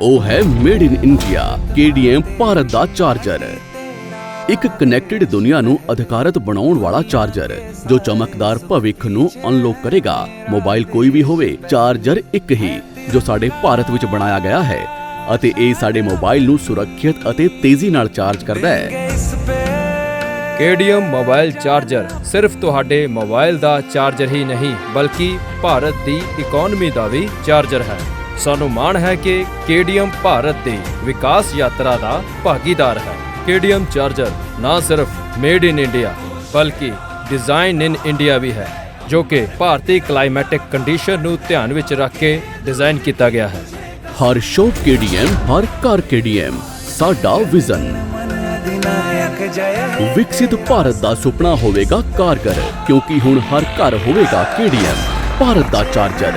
ਉਹ ਹੈ made in India KDM Bharat the charger ਇੱਕ ਕਨੈਕਟਡ ਦੁਨੀਆ ਨੂੰ ਅਧਿਕਾਰਤ ਬਣਾਉਣ ਵਾਲਾ ਚਾਰਜਰ ਜੋ ਚਮਕਦਾਰ ਭਵਿੱਖ ਨੂੰ ਅਨਲੌਕ ਕਰੇਗਾ। ਮੋਬਾਈਲ ਕੋਈ ਵੀ ਹੋਵੇ ਚਾਰਜਰ ਇੱਕ ਹੀ, ਜੋ ਸਾਡੇ ਭਾਰਤ ਵਿੱਚ ਬਣਾਇਆ ਗਿਆ ਹੈ, ਅਤੇ ਇਹ ਸਾਡੇ ਮੋਬਾਈਲ ਨੂੰ ਸੁਰੱਖਿਅਤ ਅਤੇ ਤੇਜ਼ੀ ਨਾਲ ਚਾਰਜ ਕਰਦਾ ਹੈ। KDM ਮੋਬਾਈਲ ਚਾਰਜਰ ਸਿਰਫ ਤੁਹਾਡੇ ਮੋਬਾਈਲ ਦਾ ਚਾਰਜਰ ਹੀ ਨਹੀਂ, ਬਲਕਿ ਭਾਰਤ ਦੀ ਇਕਨੋਮੀ ਦਾ ਵੀ ਚਾਰਜਰ ਹੈ। ਸਾਨੂੰ ਮਾਣ ਹੈ ਕਿ ਕੇਡੀਐਮ ਭਾਰਤ ਦੇ ਵਿਕਾਸ ਯਾਤਰਾ ਦਾ ਭਾਗੀਦਾਰ ਹੈ। ਕੇਡੀਐਮ ਚਾਰਜਰ ਨਾ ਸਿਰਫ ਮੇਡ ਇਨ ਇੰਡੀਆ, ਬਲਕਿ ਡਿਜ਼ਾਈਨ ਇਨ ਇੰਡੀਆ ਵੀ ਹੈ, ਜੋ ਕਿ ਭਾਰਤੀ ਕਲਾਈਮੈਟਿਕ ਕੰਡੀਸ਼ਨ ਨੂੰ ਧਿਆਨ ਵਿੱਚ ਰੱਖ ਕੇ ਡਿਜ਼ਾਈਨ ਕੀਤਾ ਗਿਆ ਹੈ। ਹਰ ਸ਼ੋਪ ਕੇਡੀਐਮ, ਹਰ ਕਾਰ ਕੇਡੀਐਮ, ਸਾਡਾ ਵਿਜ਼ਨ। ਵਿਕਸਿਤ ਭਾਰਤ ਦਾ ਸੁਪਨਾ ਹੋਵੇਗਾ ਕਾਰਗਰ, ਕਿਉਂਕਿ ਹੁਣ ਹਰ ਘਰ ਹੋਵੇਗਾ ਕੇਡੀਐਮ, ਭਾਰਤ ਦਾ ਚਾਰਜਰ।